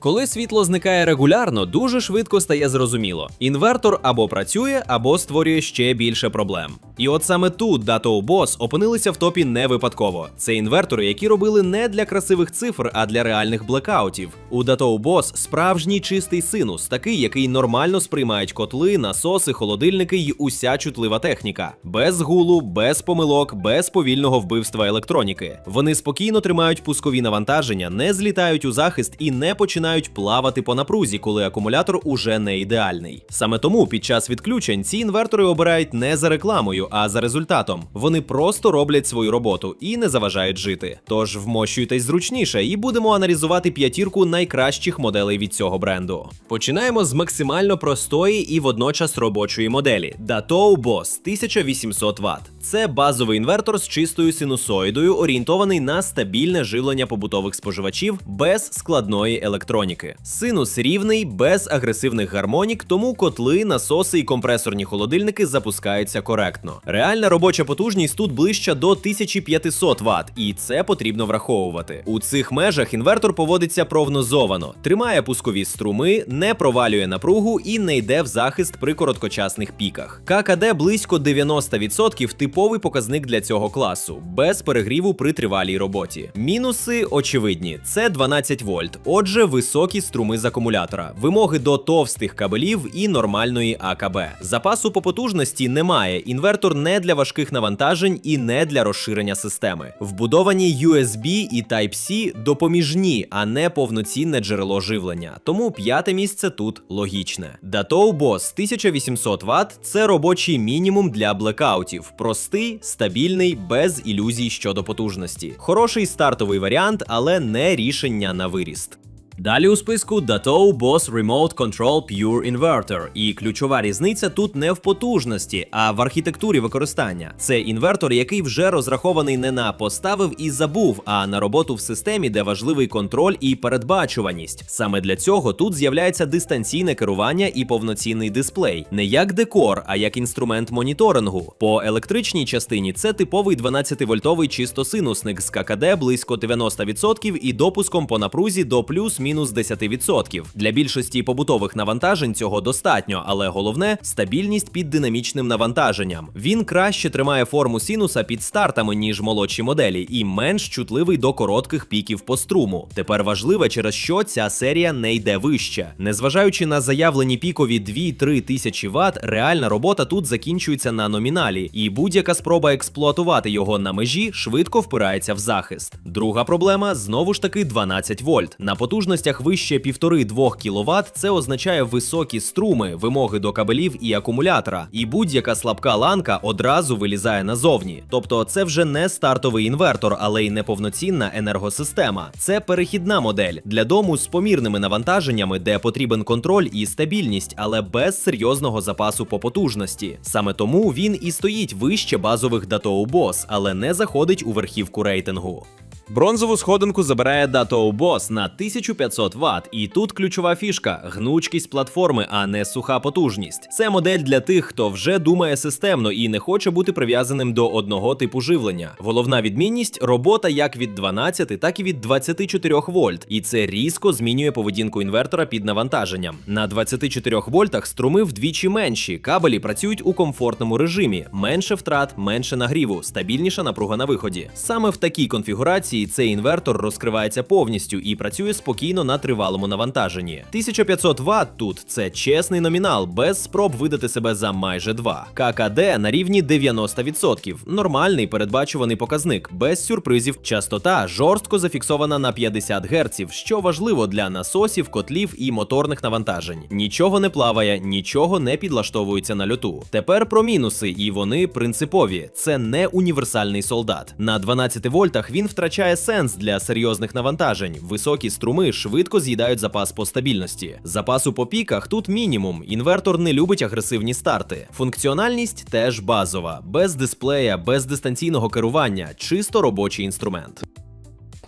Коли світло зникає регулярно, дуже швидко стає зрозуміло. Інвертор або працює, або створює ще більше проблем. І от саме тут Data Boss опинилися в топі не випадково. Це інвертори, які робили не для красивих цифр, а для реальних блекаутів. У Data Boss справжній чистий синус, такий, який нормально сприймають котли, насоси, холодильники й уся чутлива техніка. Без гулу, без помилок, без повільного вбивства електроніки. Вони спокійно тримають пускові навантаження, не злітають у захист і не починають плавати по напрузі, коли акумулятор уже не ідеальний. Саме тому під час відключень ці інвертори обирають не за рекламою, а за результатом. Вони просто роблять свою роботу і не заважають жити. Тож вмощуйтесь зручніше і будемо аналізувати п'ятірку найкращих моделей від цього бренду. Починаємо з максимально простої і водночас робочої моделі Datou Boss 1800 Вт. Це базовий інвертор з чистою синусоїдою, орієнтований на стабільне живлення побутових споживачів без складної електроніки. Синус рівний, без агресивних гармонік, тому котли, насоси і компресорні холодильники запускаються коректно. Реальна робоча потужність тут ближча до 1500 Вт, і це потрібно враховувати. У цих межах інвертор поводиться прогнозовано, тримає пускові струми, не провалює напругу і не йде в захист при короткочасних піках. ККД близько 90% типовий показник для цього класу, без перегріву при тривалій роботі. Мінуси очевидні: це 12 вольт, отже, високі струми з акумулятора, вимоги до товстих кабелів і нормальної АКБ. Запасу по потужності немає. Інвертор не для важких навантажень і не для розширення системи. Вбудовані USB і Type-C допоміжні, а не повноцінне джерело живлення. Тому п'яте місце тут логічне. Datou Boss 1800 Вт – це робочий мінімум для блекаутів. Простий, стабільний, без ілюзій щодо потужності. Хороший стартовий варіант, але не рішення на виріст. Далі у списку Datou Boss Remote Control Pure Inverter. І ключова різниця тут не в потужності, а в архітектурі використання. Це інвертор, який вже розрахований не на поставив і забув, а на роботу в системі, де важливий контроль і передбачуваність. Саме для цього тут з'являється дистанційне керування і повноцінний дисплей, не як декор, а як інструмент моніторингу. По електричній частині це типовий 12-вольтовий чистосинусник з ККД близько 90% і допуском по напрузі до плюс-мінус 10%. Для більшості побутових навантажень цього достатньо, але головне стабільність під динамічним навантаженням. Він краще тримає форму синуса під стартами, ніж молодші моделі, і менш чутливий до коротких піків по струму. Тепер важливе, через що ця серія не йде вище. Незважаючи на заявлені пікові 2-3 тисячі Вт, реальна робота тут закінчується на номіналі, і будь-яка спроба експлуатувати його на межі швидко впирається в захист. Друга проблема знову ж таки 12 вольт. На потужностях вище 1,5-2 кВт це означає високі струми, вимоги до кабелів і акумулятора, і будь-яка слабка ланка одразу вилізає назовні. Тобто це вже не стартовий інвертор, але й неповноцінна енергосистема. Це перехідна модель для дому з помірними навантаженнями, де потрібен контроль і стабільність, але без серйозного запасу по потужності. Саме тому він і стоїть вище базових Datou Boss, але не заходить у верхівку рейтингу. Бронзову сходинку забирає Datou Boss на 1500 Вт, і тут ключова фішка гнучкість платформи, а не суха потужність. Це модель для тих, хто вже думає системно і не хоче бути прив'язаним до одного типу живлення. Головна відмінність робота як від 12, так і від 24 вольт, і це різко змінює поведінку інвертора під навантаженням. На 24 вольтах струми вдвічі менші, кабелі працюють у комфортному режимі, менше втрат, менше нагріву, стабільніша напруга на виході. Саме в такій конфігурації цей інвертор розкривається повністю і працює спокійно на тривалому навантаженні. 1500 Вт тут це чесний номінал, без спроб видати себе за майже 2. ККД на рівні 90%. Нормальний передбачуваний показник, без сюрпризів. Частота жорстко зафіксована на 50 Гц, що важливо для насосів, котлів і моторних навантажень. Нічого не плаває, нічого не підлаштовується на льоту. Тепер про мінуси, і вони принципові. Це не універсальний солдат. На 12 вольтах він втрачає сенс для серйозних навантажень. Високі струми швидко з'їдають запас по стабільності. Запасу по піках тут мінімум. Інвертор не любить агресивні старти. Функціональність теж базова, без дисплея, без дистанційного керування, чисто робочий інструмент.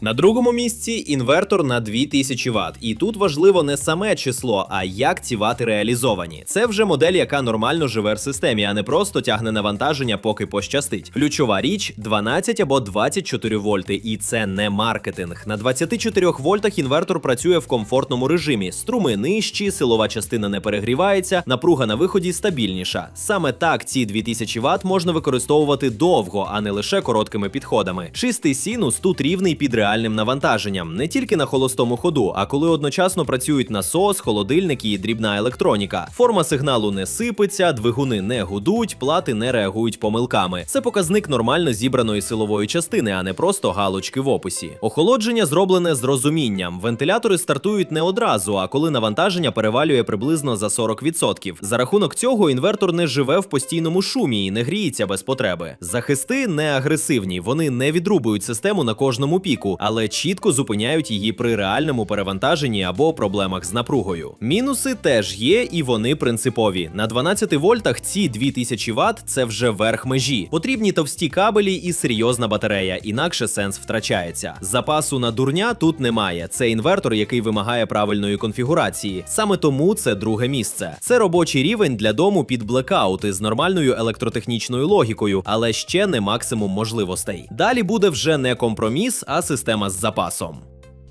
На другому місці інвертор на 2000 Вт. І тут важливо не саме число, а як ці вати реалізовані. Це вже модель, яка нормально живе в системі, а не просто тягне навантаження, поки пощастить. Ключова річ 12 або 24 вольти, і це не маркетинг. На 24 вольтах інвертор працює в комфортному режимі. Струми нижчі, силова частина не перегрівається, напруга на виході стабільніша. Саме так ці 2000 Вт можна використовувати довго, а не лише короткими підходами. Чистий синус тут рівний під реальним навантаженням, не тільки на холостому ходу, а коли одночасно працюють насос, холодильники і дрібна електроніка. Форма сигналу не сипеться, двигуни не гудуть, плати не реагують помилками. Це показник нормально зібраної силової частини, а не просто галочки в описі. Охолодження зроблене з розумінням. Вентилятори стартують не одразу, а коли навантаження перевалює приблизно за 40%. За рахунок цього інвертор не живе в постійному шумі і не гріється без потреби. Захисти не агресивні, вони не відрубують систему на кожному піку, але чітко зупиняють її при реальному перевантаженні або проблемах з напругою. Мінуси теж є, і вони принципові. На 12 вольтах ці 2000 Вт – це вже верх межі. Потрібні товсті кабелі і серйозна батарея, інакше сенс втрачається. Запасу на дурня тут немає. Це інвертор, який вимагає правильної конфігурації. Саме тому це друге місце. Це робочий рівень для дому під блекаути з нормальною електротехнічною логікою, але ще не максимум можливостей. Далі буде вже не компроміс, а система з запасом.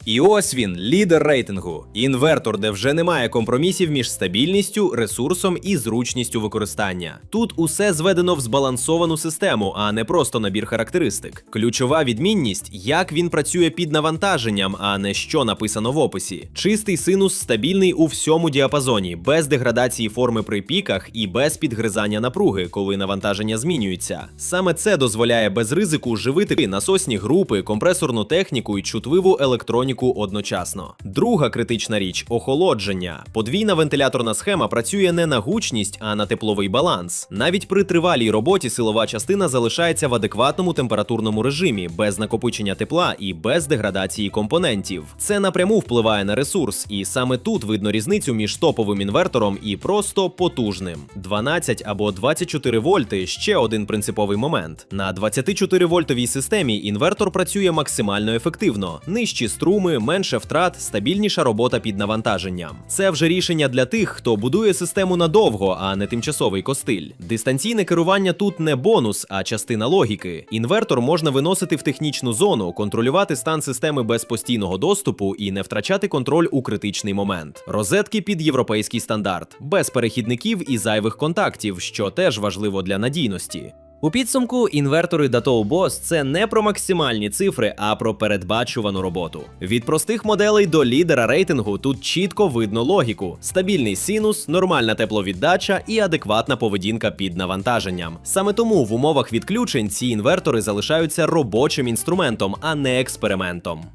І ось він, лідер рейтингу. Інвертор, де вже немає компромісів між стабільністю, ресурсом і зручністю використання. Тут усе зведено в збалансовану систему, а не просто набір характеристик. Ключова відмінність, як він працює під навантаженням, а не що написано в описі. Чистий синус стабільний у всьому діапазоні, без деградації форми при піках і без підгризання напруги, коли навантаження змінюється. Саме це дозволяє без ризику живити насосні групи, компресорну техніку і чутливу електроніку одночасно. Друга критична річ охолодження. Подвійна вентиляторна схема працює не на гучність, а на тепловий баланс. Навіть при тривалій роботі силова частина залишається в адекватному температурному режимі, без накопичення тепла і без деградації компонентів. Це напряму впливає на ресурс, і саме тут видно різницю між топовим інвертором і просто потужним. 12 або 24 вольти ще один принциповий момент. На 24 вольтовій системі інвертор працює максимально ефективно, нижчі струми, менше втрат, стабільніша робота під навантаженням. Це вже рішення для тих, хто будує систему надовго, а не тимчасовий костиль. Дистанційне керування тут не бонус, а частина логіки. Інвертор можна виносити в технічну зону, контролювати стан системи без постійного доступу і не втрачати контроль у критичний момент. Розетки під європейський стандарт, без перехідників і зайвих контактів, що теж важливо для надійності. У підсумку інвертори Datto Boss – це не про максимальні цифри, а про передбачувану роботу. Від простих моделей до лідера рейтингу тут чітко видно логіку: стабільний синус, нормальна тепловіддача і адекватна поведінка під навантаженням. Саме тому в умовах відключень ці інвертори залишаються робочим інструментом, а не експериментом.